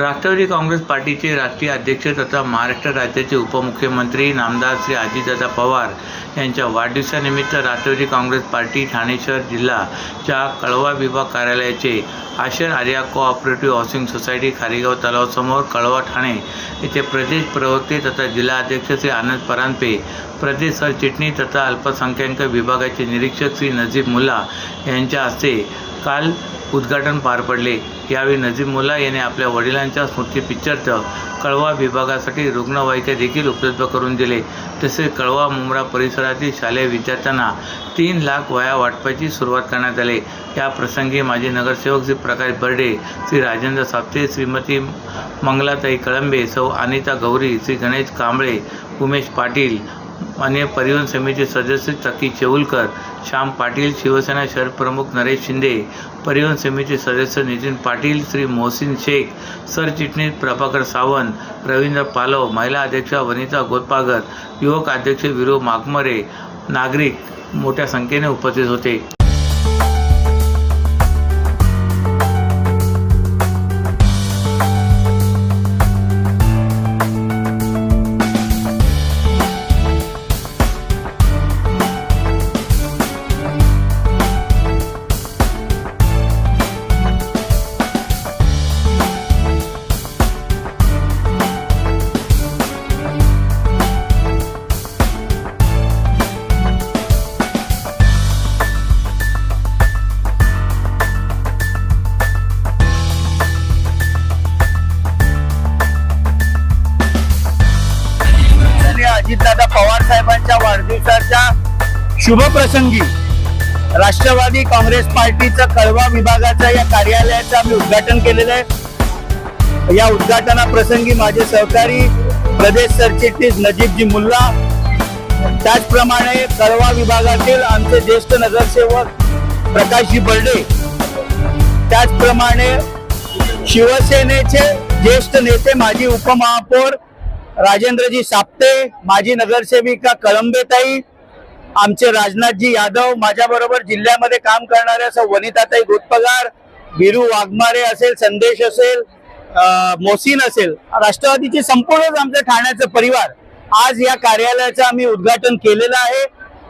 राष्ट्रवादी काँग्रेस पार्टीचे राष्ट्रीय अध्यक्ष तथा महाराष्ट्र राज्याचे उपमुख्यमंत्री नामदार श्री अजितदादा पवार यांच्या वाढदिवसानिमित्त राष्ट्रवादी काँग्रेस पार्टी ठाणे शहर जिल्हाच्या कळवा विभाग कार्यालयाचे Ashar Arya co-operative housing society Kharegaon तलावासमोर Kalwa Thane येथे प्रदेश प्रवक्ते तथा जिल्हाध्यक्ष श्री आनंद परांपे प्रदेश सरचिटणीस तथा अल्पसंख्याक विभागाचे निरीक्षक श्री नजीब मुल्ला यांच्या हस्ते काल उद्घाटन पार पडले. यावेळी नजीब मुला यांनी आपल्या वडिलांच्या स्मृतीपित्यर्थ कळवा विभागासाठी रुग्णवाहिका देखील उपलब्ध करून दिले. तसेच कळवा मुंब्रा परिसरातील शालेय विद्यार्थ्यांना तीन लाख वया वाटपाची सुरुवात करण्यात आली. या प्रसंगी माजी नगरसेवक श्री प्रकाश बर्डे श्री राजेंद्र साप्ते श्रीमती मंगलाताई कळंबे सौ अनिता गौरी श्री गणेश कांबळे उमेश पाटील मान्य परिवहन समिती सदस्य चकी चेऊलकर श्याम पाटील शिवसेना शहर प्रमुख नरेश शिंदे परिवहन समिती सदस्य नितीन पाटील श्री मोहसिन शेख सरचिटणीस प्रभाकर सावंत रवींद्र पालव महिला अध्यक्षा वनिता गोतपागर युवक अध्यक्ष विरो मागमरे नागरिक मोठ्या संख्येने उपस्थित होते. अजितदादा पवार साहेबांच्या वाढदिवसाच्या शुभप्रसंगी राष्ट्रवादी काँग्रेस पार्टीचं कळवा विभागाच्या या कार्यालयाचं आम्ही उद्घाटन केलेलं आहे. या उद्घाटनाप्रसंगी माझे सहकारी प्रदेश सरचिटणीस नजीबजी मुल्ला त्याचप्रमाणे कळवा विभागातील आमचे ज्येष्ठ नगरसेवक प्रकाशजी बर्डे त्याचप्रमाणे शिवसेनेचे ज्येष्ठ नेते माजी उपमहापौर राजेंद्रजी साप्ते माजी नगरसेविका कळंबेताई आमचे राजनाथजी यादव माझ्याबरोबर जिल्ह्यामध्ये काम करणारे असं वनिताताई गोतपगार बिरू वाघमारे असेल संदेश असेल मोसीन असेल. राष्ट्रवादीचे संपूर्णच आमचं ठाण्याचं परिवार आज या कार्यालयाचं आम्ही उद्घाटन केलेलं आहे.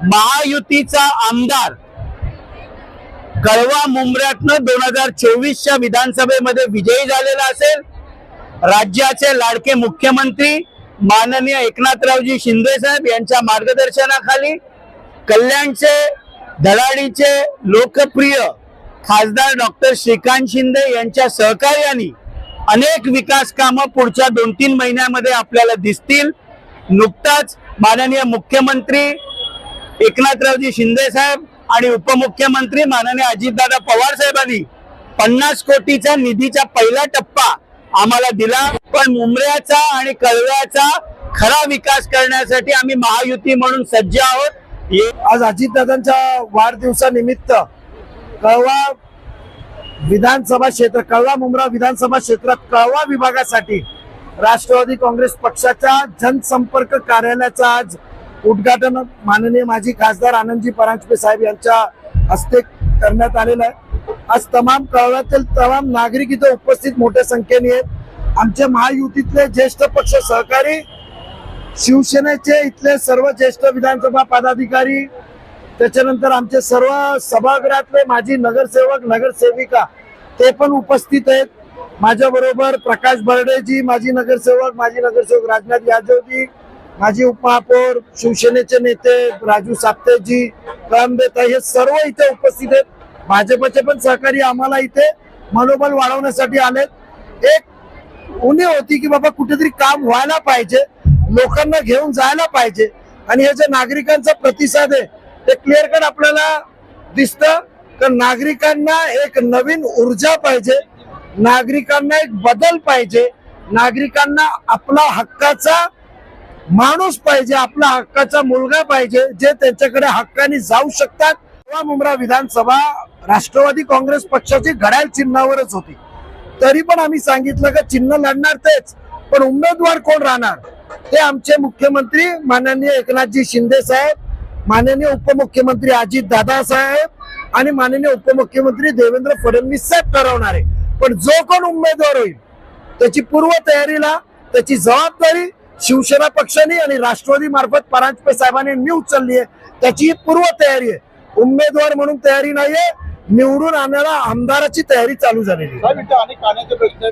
महायुतीचा आमदार कळवा मुंबऱ्यातनं दोन हजार चोवीसच्या विधानसभेमध्ये विजयी झालेला असेल. राज्याचे लाडके मुख्यमंत्री माननीय एकनाथरावजी शिंदे साहेब यांच्या मार्गदर्शनाखाली कल्याणचे धडाडीचे लोकप्रिय खासदार डॉक्टर श्रीकांत शिंदे यांच्या सहकार्याने अनेक विकास कामं पुढच्या दोन तीन महिन्यामध्ये आपल्याला दिसतील. नुकताच माननीय मुख्यमंत्री एकनाथरावजी शिंदे साहेब आणि उपमुख्यमंत्री माननीय अजितदादा पवार साहेबांनी पन्नास कोटीचा निधीचा पहिला टप्पा आम्हाला दिला. पण मुंबऱ्याचा आणि कळव्याचा खरा विकास करण्यासाठी आम्ही महायुती म्हणून सज्ज आहोत. आज अजितदादांच्या वाढदिवसानिमित्त कळवा विधानसभा क्षेत्र कळवा मुंब्रा विधानसभा क्षेत्रात कळवा विभागासाठी राष्ट्रवादी काँग्रेस पक्षाच्या जनसंपर्क कार्यालयाचं आज उद्घाटन माननीय माजी खासदार आनंदजी परांजपे साहेब यांच्या हस्ते करण्यात आलेलं आहे. आज तमाम कळव्यातील तमाम नागरिक इथं उपस्थित मोठ्या संख्येने आहेत. आमच्या महायुतीतले ज्येष्ठ पक्ष सहकारी शिवसेनेचे इथले सर्व ज्येष्ठ विधानसभा पदाधिकारी त्याच्यानंतर आमचे सर्व सभागृहातले माजी नगरसेवक नगरसेविका ते पण उपस्थित आहेत. माझ्या बरोबर प्रकाश बर्डेजी माजी नगरसेवक माजी नगरसेवक राजनाथ यादवजी माजी उपमहापौर शिवसेनेचे नेते राजू साप्तेजी कळंबेता हे सर्व इथे उपस्थित आहेत. भाजपचे पण सहकारी आम्हाला इथे मनोबल वाढवण्यासाठी आलेत. एक उणे होती की बाबा कुठेतरी काम व्हायला पाहिजे लोकांना घेऊन जायला पाहिजे. आणि हे जे नागरिकांचा प्रतिसाद आहे ते क्लिअर कट आपल्याला दिसतं. तर नागरिकांना एक नवीन ऊर्जा पाहिजे नागरिकांना एक बदल पाहिजे नागरिकांना आपला हक्काचा माणूस पाहिजे आपला हक्काचा मुलगा पाहिजे जे त्यांच्याकडे हक्काने जाऊ शकतात तेव्हा मुंब्रा विधानसभा राष्ट्रवादी काँग्रेस पक्षाची घड्याळ चिन्हावरच होती. तरी पण आम्ही सांगितलं का चिन्ह लढणार तेच पण उमेदवार कोण राहणार? ते आमचे मुख्यमंत्री माननीय एकनाथजी शिंदे साहेब माननीय उपमुख्यमंत्री अजित दादा साहेब आणि माननीय उपमुख्यमंत्री देवेंद्र फडणवीस साहेब ठरवणार आहे. पण जो कोण उमेदवार होईल त्याची पूर्व तयारीला त्याची जबाबदारी शिवसेना पक्षाने आणि राष्ट्रवादी मार्फत परांजपे साहेबांनी मी उचलली आहे. त्याची ही पूर्वतयारी आहे. उमेदवार म्हणून तयारी नाहीये. निवडून आणायला आमदाराची तयारी चालू झालेली अनेक पाण्याचे प्रश्न